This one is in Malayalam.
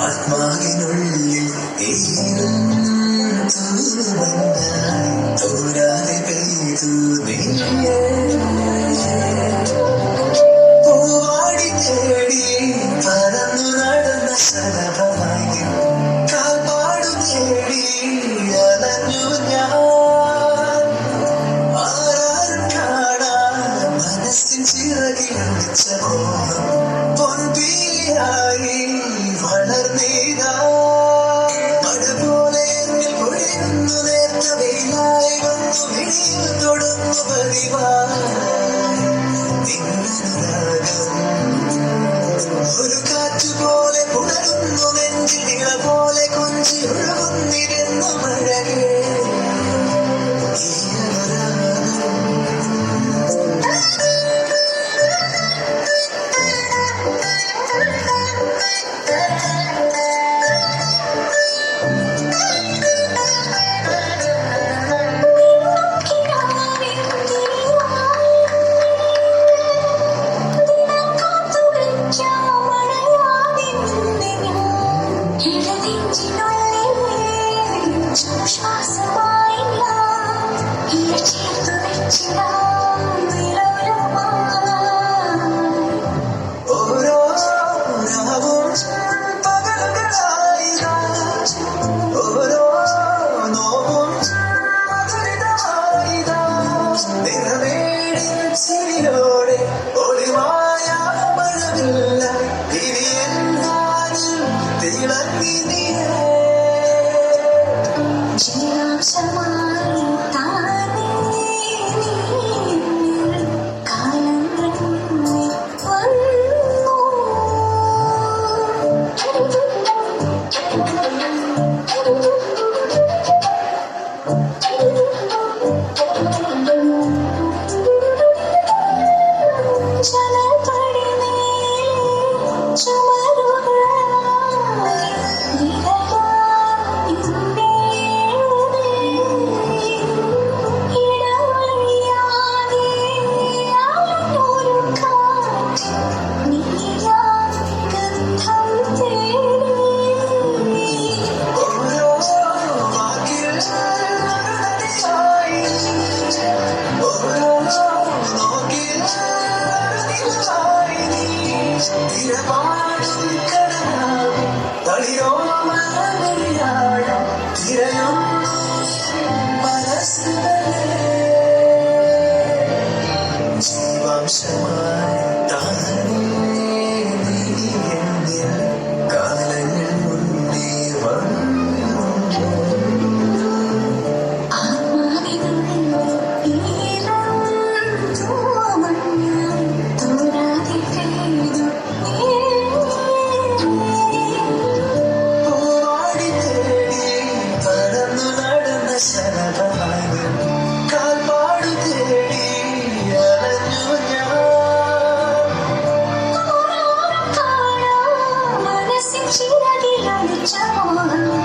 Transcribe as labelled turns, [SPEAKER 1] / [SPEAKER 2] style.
[SPEAKER 1] ആത്മാവിനുള്ളിൽ തോരാതെ പെയ്തു പൂവാടി തേടി പറന്നു നടന്ന ശരഭമായും കാൽപ്പാടു തേടി അലഞ്ഞു ഞാൻ ആരാരും കാണാൻ മനസ്സിൽ ചിറകിൽ വിളിച്ചപ്പോൾ Christ.
[SPEAKER 2] 真不能